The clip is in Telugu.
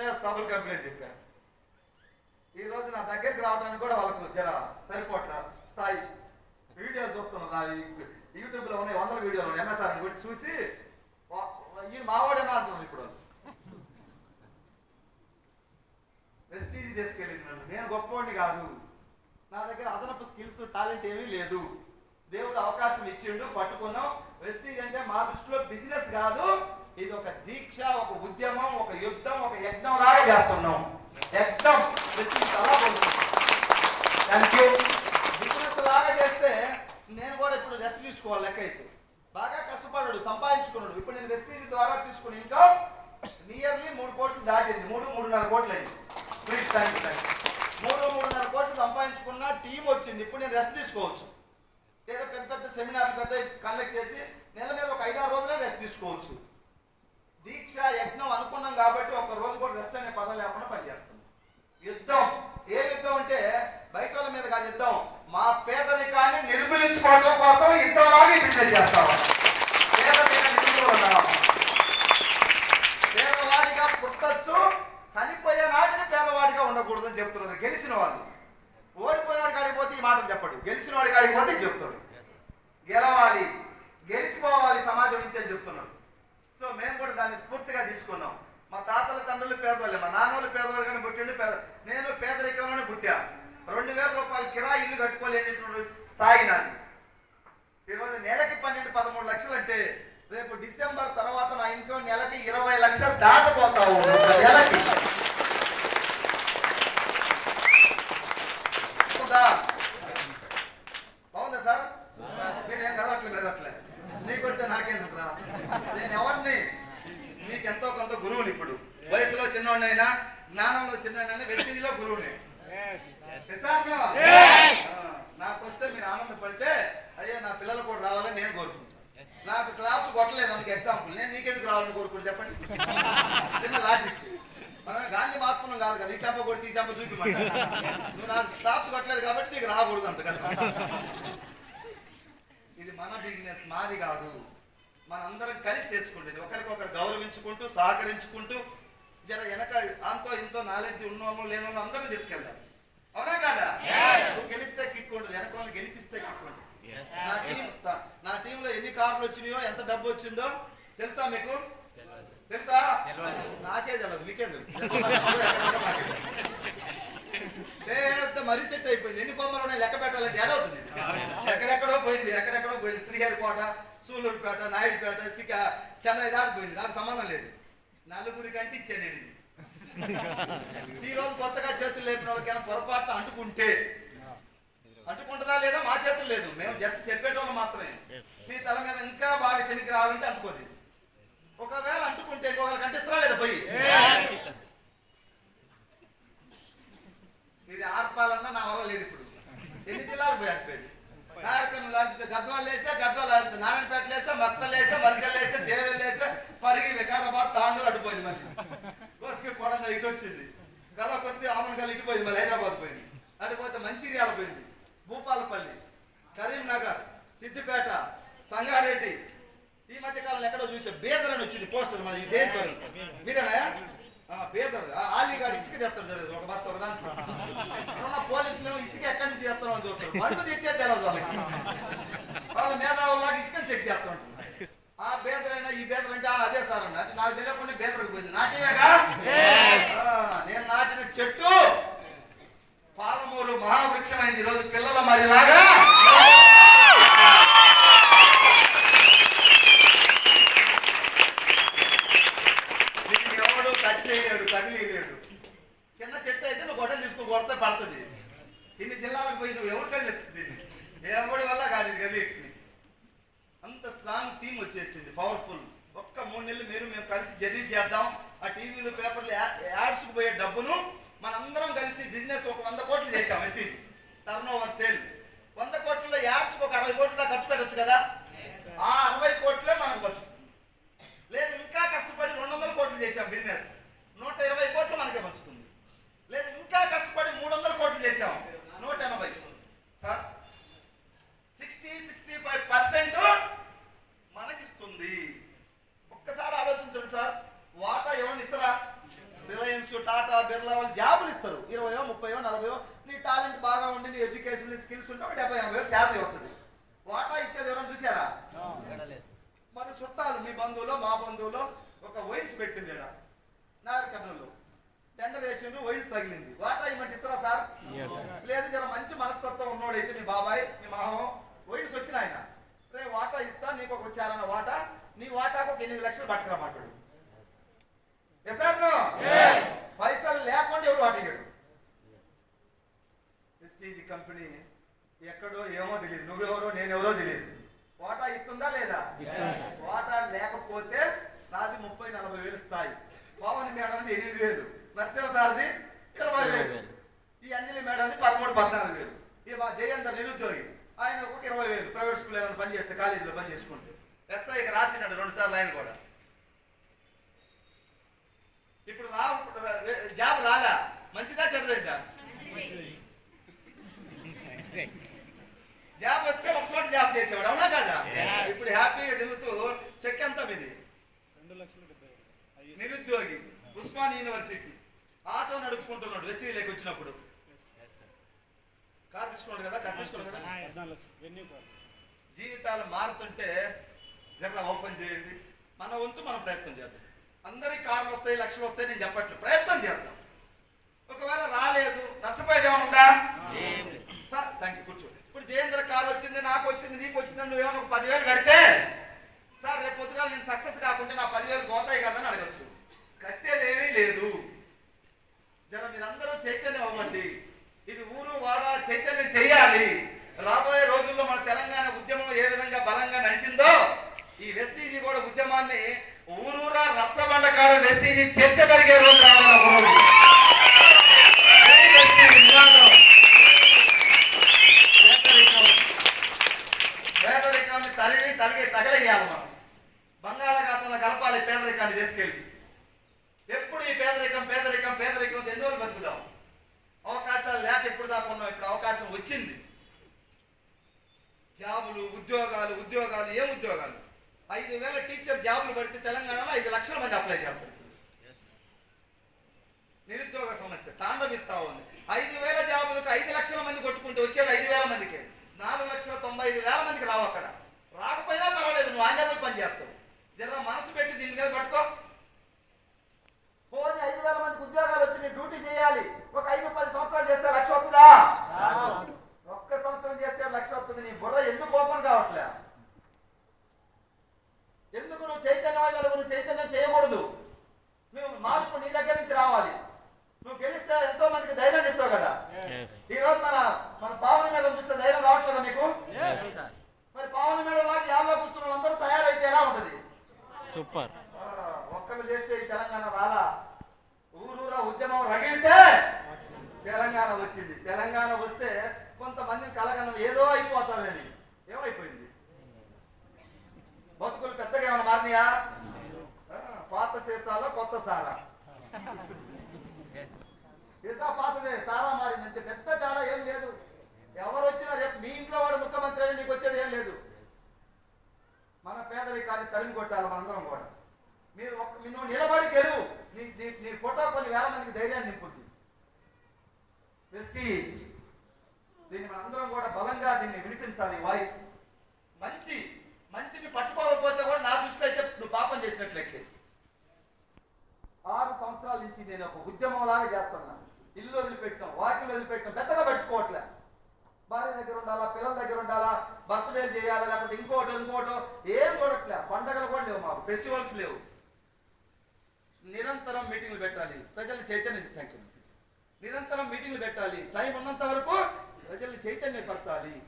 నేను సభలు కంప్లైంట్ చెప్పాను ఈ రోజు నా దగ్గరికి రావడానికి కూడా వాళ్ళకు జర సరిపోట్ల? స్థాయి. వీడియోలు చూస్తున్నారు? నా ఉన్నాయి వందల వీడియోలు ఉన్నాయి. ఎంఎస్ఆర్ అని కూడా చూసి వా- ఈయన మావాడేనా అంటున్నాను ఇప్పుడు. వాళ్ళు. తీసుకెళ్ళింది నన్ను. నేను గొప్పవాడిని కాదు. నా దగ్గర అదనపు స్కిల్స్ టాలెంట్ ఏమీ లేదు. దేవుడు అవకాశం ఇచ్చిండు పట్టుకున్నాం. వెస్టీజ్ అంటే మా దృష్టిలో బిజినెస్ కాదు. ఇది ఒక దీక్ష ఒక ఉద్యమం ఒక యుద్ధం ఒక యజ్ఞం లాగా చేస్తున్నాం. యజ్ఞం వెస్టీజ్ అలా థ్యాంక్ యూ బిజినెస్ లాగా చేస్తే నేను కూడా ఇప్పుడు రెస్ట్ తీసుకోవాలి లెక్క అయితే బాగా కష్టపడ్డాడు సంపాదించుకున్నాడు. ఇప్పుడు నేను వెస్టీజ్ ద్వారా తీసుకుని ఇంకా నియర్లీ మూడు కోట్లు దాటింది. మూడు మూడున్నర కోట్లు అయింది. ప్లీజ్ థ్యాంక్ యూ థ్యాంక్ మూడు మూడున్నర కోట్లు సంపాదించుకున్న టీం వచ్చింది. ఇప్పుడు నేను రెస్ట్ తీసుకోవచ్చు. లేదా పెద్ద పెద్ద సెమినార్లు పెద్ద కండక్ట్ చేసి నెల మీద ఒక ఐదారు రోజులే రెస్ట్ తీసుకోవచ్చు. దీక్ష యజ్ఞం అనుకున్నాం కాబట్టి ఒక రోజు కూడా రెస్ట్ అనే పదం లేకుండా పనిచేస్తున్నాం యుద్ధం. ఏ యుద్ధం అంటే బయట వాళ్ళ మీద కాదు యుద్ధం. మా పేదరికాన్ని నిర్మూలించుకోవడం కోసం యుద్ధంలాగా బిజినెస్ చేస్తాం పేదరికాన్ని నిర్మూలన పేదవాడిగా పుట్టచ్చు చనిపోయే నాటిని పేదవాడిగా ఉండకూడదని చెప్తున్నారు గెలిచిన వాళ్ళు ఓడిపోయిన వాడి కాడికి పోతే ఈ మాటలు చెప్పడు గెలిచిన వాడి కాడికి పోతే ఇది చెప్తాడు గెలవాలి గెలిచిపోవాలి సమాజం నుంచి అని చెప్తున్నాడు సో మేము కూడా దాన్ని స్ఫూర్తిగా తీసుకున్నాం. మా తాతల తండ్రులు పేదవాళ్ళే మా నాన్నలు పేదవాళ్ళుగానే పుట్టిండు పేద నేను పేదరికంలోనే పుట్టా. రెండు వేల రూపాయలు కిరాయి ఇల్లు కట్టుకోలేనటువంటి స్థాయి నాది. ఈరోజు నెలకి పన్నెండు పదమూడు లక్షలు అంటే రేపు డిసెంబర్ తర్వాత నా ఇన్కమ్ నెలకి ఇరవై లక్షలు దాటపోతావు ఒక నెలకి ఉందా? బాగుందా సార్ మీరేం కదవట్లే మెదట్లే నీకొస్తే నాకేందుకురా నేను ఎవరిని మీకు ఎంతో కొంత గురువుని ఇప్పుడు వయసులో చిన్నవాడినైనా జ్ఞానంలో చిన్నవాడినైనా వెస్టిజ్లో గురువుని నాకు వస్తే మీరు ఆనందపడితే అయ్యో నా పిల్లలు కూడా రావాలని నేను కోరుకుంటాను నాకు క్లాస్ కొట్టలేదు అందుకు ఎగ్జాంపుల్ నేను నీకెందుకు రావాలని కోరుకుంటు చెప్పండి? చిన్న లాజిక్ మనం గాంధీ మహాత్ములం కాదు కదా ఈ శాంప కొడితే ఈ శాంప చూపిమంట నువ్వు నాకు క్లాప్స్ కొట్టలేదు కాబట్టి నీకు రాకూడదు అంట కదా. ఇది మన బిజినెస్ మాది కాదు. మనందరం కలిసి చేసుకుంటుంది. ఒకరికొకరు గౌరవించుకుంటూ సహకరించుకుంటూ జర వెనక అంతో ఇంతో నాలెడ్జ్ ఉన్నోళ్ళు లేనోళ్ళు అందరం తీసుకెళ్దాం అవునా కాదా? నువ్వు గెలిస్తే కిక్ ఉంటుంది వెనక వాళ్ళు గెలిపిస్తే కిక్ ఉంటుంది నా టీం నా టీంలో ఎన్ని కార్లు వచ్చినాయో ఎంత డబ్బు వచ్చిందో తెలుసా మీకు? తెలుసా? నాకే తెలియదు మీకేం తెలుసు పెద్ద మరీ సెట్ అయిపోయింది. ఎన్ని బొమ్మలు ఉన్నాయి లెక్క పెట్టాలంటే ఏడవుతుంది. ఎక్కడెక్కడో పోయింది ఎక్కడెక్కడో పోయింది. శ్రీహరికోట సూలూరుపేట నాయుడుపేట సిక చెన్నై దాకా పోయింది. నాకు సంబంధం లేదు. నలుగురికి అంటే ఇచ్చాను నేను ఈ రోజు కొత్తగా చేతులు లేపిన వాళ్ళకైనా పొరపాటున అంటుకుంటే అంటుకుంటుందా లేదా మా చేతులు లేదు. మేము జస్ట్ చెప్పేటోళ్ళం మాత్రమే. మీ తల మీద ఇంకా బాగా శనికి రావాలంటే అంటుకోదు ఒకవేళ అంటుకుంటే ఇటు వచ్చింది. కల కొద్ది ఆమనగల్ ఇటు పోయింది మళ్ళీ హైదరాబాద్ పోయింది. అటుపోతే మంచిర్యాల పోయింది భూపాలపల్లి కరీంనగర్ సిద్దిపేట సంగారెడ్డి. ఈ మధ్య కాలంలో ఎక్కడో చూసే బేదర్ అని వచ్చింది పోస్టర్ మన ఈ జయంతో మీరేనా ఆ, బేదర్ ఆ, ఆలీగాడు ఇసుక తెస్తాడు చూడదు ఒక బస్తా ఒక దాంట్లో. పోలీసులు ఏమో ఇసుక ఎక్కడి నుంచి తెస్తారో అని చూస్తారు. బండ్లు తెచ్చేది తెలియదు వాళ్ళకి. వాళ్ళ మేధావులాగా ఇసుకని చెక్ చేస్తూ ఉంటారు. బేదర్ అంటే అదే సార్ అన్న నాకు తెలియకుండా బేదర్కి పోయింది. నాటివేగా నేను నాటిన చెట్టు పాలమూరు మహావృక్షమైంది. ఈరోజు పిల్లల మరిలాగా ఎవడు టచ్ చేయలేడు కదిలేడు చిన్న చెట్టు అయితే నువ్వు గొడవలు తీసుకో కొడితే పడుతుంది. ఇన్ని జిల్లాలకు పోయి నువ్వు ఎవరు కలిసి ఎవడి వల్ల కాదు కలిగి అంత స్ట్రాంగ్ టీం వచ్చేసింది పవర్ఫుల్ ఒక్క మూడు నెలలు మీరు మేము కలిసి జర్నీ చేద్దాం. ఆ టీవీలు పేపర్లు యాడ్స్కు పోయే డబ్బును మనందరం కలిసి బిజినెస్ ఒక వంద కోట్లు చేసాం మెసేజ్ టర్న్ ఓవర్ సేల్ వంద కోట్లలో యాడ్స్ ఒక అరవై కోట్ల దాకా ఖర్చు పెట్టచ్చు కదా? ఆ అరవై కోట్లే మనం ఖర్చు లేదు ఇంకా కష్టపడి రెండు వందల కోట్లు చేసాం బిజినెస్ నూట ఇరవై కోట్లు మనకే వస్తుంది లేదు ఇంకా కష్టపడి మూడు వందల కోట్లు చేసాం నూట ఎనభై sir sixty sixty five percent మనకిస్తుంది ఒక్కసారి ఆలోచించండి సార్ వాటా ఎవరిని ఇస్తారా రిలయన్స్ టాటా బిర్లా వాళ్ళు జాబులు ఇస్తారు. ఇరవయో ముప్పయో నలభయో నీ టాలెంట్ బాగా ఉండి నీ ఎడ్యుకేషన్ నీ స్కిల్స్ ఉంటే ఒక డెబ్బై ఎనభై వేలు శాలరీ వస్తుంది. వాటా ఇచ్చేది ఎవరైనా చూసారా మన చుట్టాలు మీ బంధువులో మా బంధువులో ఒక వైన్స్ పెట్టింది నాగర్ కర్నూలు. టెండర్ వేసిండ్రు వైన్స్ తగిలింది. వాటా ఇవ్వమంటే ఇస్తారా సార్? లేదు జర మంచి మనస్తత్వం ఉన్నోడైతే మీ బాబాయ్ మీ మామో వైన్స్ వచ్చిన ఆయన. రే వాటా ఇస్తా నీకు ఒక వచ్చారన్న వాటా నీ వాటాకు ఒక ఎనిమిది లక్షలు పట్టుకురా మాట్లాడు ఎస్ సార్? వాటిగాడు ఎస్టీజీ కంపెనీ ఎక్కడో ఏమో తెలియదు. నువ్వెవరో నేనెవరో తెలియదు. వాటా ఇస్తుందా లేదా? వాటా లేకపోతే నాది ముప్పై నలభై వేలు స్థాయి. పవన్ మేడంది ఎనిమిది వేలు. నరసింహ సార్ది ఇరవై వేలు. ఈ అంజలి మేడంది పదమూడు పద్నాలుగు వేలు. ఈ మా జయంతర్ నిరుద్యోగి. ఆయన ఒక ఇరవై వేలు. ప్రైవేట్ స్కూల్ ఏమైనా పని చేస్తే కాలేజీలో పని చేసుకుంటే. ఎస్ఐకి రాసినాడు రెండు సార్లు ఆయన కూడా. ఇప్పుడు రా జాబ్ రాలా? మంచిదా చెడ్డదా? జాబ్ వస్తే ఒక చోట జాబ్ చేసేవాడు అవునా కదా? ఇప్పుడు హ్యాపీగా తిరుగుతూ చెక్ ఎంత మీది? నిరుద్యోగి ఉస్మాన్ యూనివర్సిటీ. ఆటో నడుపుకుంటున్నాడు వెస్టీలేకి వచ్చినప్పుడు. కార్ తీసుకున్నాడు కదా కార్ తీసుకున్నాడు కదా? జీవితాలు మారుతుంటే జర ఓపెన్ చేయండి. మన వంతు మనం ప్రయత్నం చేద్దాం. అందరికి కార్లు వస్తాయి లక్షలు వస్తాయి నేను చెప్పట్లేదు. ప్రయత్నం చేద్దాం. ఒకవేళ రాలేదు నష్టపోయేది ఏమైనా ఉందా? సార్ థ్యాంక్ యూ కూర్చోండి ఇప్పుడు జయేంద్ర కార్ వచ్చింది నాకు వచ్చింది నీకు వచ్చింది నువ్వేమో పదివేలు కడితే? సార్ రేపు పొద్దుగా నేను సక్సెస్ కాకుంటే నా పదివేలు పోతాయి కదా అని అడగచ్చు. కట్టేదేమీ లేదు. జర మీరందరూ చైతన్యం అవ్వండి. ఇది ఊరు వాడ చైతన్యం చేయాలి. రాబోయే రోజుల్లో మన తెలంగాణ ఉద్యమం ఏ విధంగా బలంగా నడిచిందో ఈ వెస్టీజీ కూడా ఉద్యమాన్ని ఊరూరా రచ్చబండ కాడ వెస్టీజీ చర్చ జరిగే రోజు రావాలి ఎప్పుడు ఇప్పుడు అవకాశం వచ్చింది. జాబులు ఉద్యోగాలు ఉద్యోగాలు ఏం ఉద్యోగాలు? ఐదు వేల టీచర్ జాబులు పడితే తెలంగాణలో ఐదు లక్షల మంది అప్లై చేస్తారు. నిరుద్యోగ సమస్య తాండవిస్తా ఉంది. ఐదు వేల జాబులకు ఐదు లక్షల మంది కొట్టుకుంటే వచ్చేది ఐదు వేల మందికి. నాలుగు లక్షల తొంభై ఐదు వేల మందికి రావు అక్కడ. రాకపోయినా పర్వాలేదు నువ్వు ఆంధ్ర పని చేస్తావు. జర మనసు పెట్టి దీని మీద పట్టుకో. పోనీ ఐదు వేల మందికి ఉద్యోగాలు వచ్చి నీ డ్యూటీ చేయాలి. ఒక ఐదు పది సంవత్సరాలు చేస్తే లక్ష వస్తుందా ఒక్క సంవత్సరం చేస్తే లక్ష వస్తుంది నీ బుర్ర ఎందుకు ఓపెన్ కావట్లే? ఎందుకు నువ్వు చైతన్యం నువ్వు చైతన్యం చేయకూడదు. నువ్వు మార్పు నీ దగ్గర నుంచి రావాలి. నువ్వు గెలిస్తే ఎంతో మందికి ధైర్యం ఇస్తావు కదా? ఈ రోజు మన మన పావని మేడం చూస్తే ధైర్యం రావట్లేదా మీకు? మరి పావని మేడం లాగా యాభై కూర్చున్న వాళ్ళందరూ తయారైతే ఎలా ఉంటది? సూపర్. ఒక్కరు చేస్తే ఈ తెలంగాణ రాలా? ఊరూరా ఉద్యమం రగిలితే తెలంగాణ వచ్చింది. తెలంగాణ వస్తే కొంతమందిని కలగనం ఏదో అయిపోతుందని. ఏమైపోయింది? బతుకులు పెద్దగా ఏమైనా మారినాయా? పాత సీసాలో కొత్త సారా. సీసా పాతదే సారా మారింది. అంతే పెద్ద తేడా ఏం లేదు. ఎవరు వచ్చినా రేపు మీ ఇంట్లో వాడు ముఖ్యమంత్రి నీకు వచ్చేది ఏం లేదు. మన పేదరికాన్ని తరిమి కొట్టాలి మనందరం కూడా. మీరు ఒక్క నువ్వు నిలబడి గెలువు. నీ నీ నీ ఫోటో కొన్ని వేల మందికి ధైర్యాన్ని నింపుద్ది. వెస్టీజ్ దీన్ని మనందరం కూడా బలంగా దీన్ని వినిపించాలి. వాయిస్ మంచి మంచిని పట్టుకోకపోతే కూడా నా దృష్టిలో అయితే నువ్వు పాపం చేసినట్లెక్కే ఆరు సంవత్సరాల నుంచి నేను ఒక ఉద్యమం లాగా ఇల్లు వదిలిపెట్టాం వాకిలు వదిలిపెట్టాం పెద్దగా పడుచుకోవట్లే భార్య దగ్గర ఉండాలా పిల్లల దగ్గర ఉండాలా బర్త్డే చేయాలా లేకపోతే ఇంకోటి ఇంకోటో ఏం చూడట్లే. పండగలు కూడా లేవు మాకు. ఫెస్టివల్స్ లేవు. నిరంతరం మీటింగ్లు పెట్టాలి. ప్రజల్ని చైతన్యం థ్యాంక్ యూ నిరంతరం మీటింగ్లు పెట్టాలి. టైం ఉన్నంత వరకు ప్రజల్ని చైతన్యపరచాలి.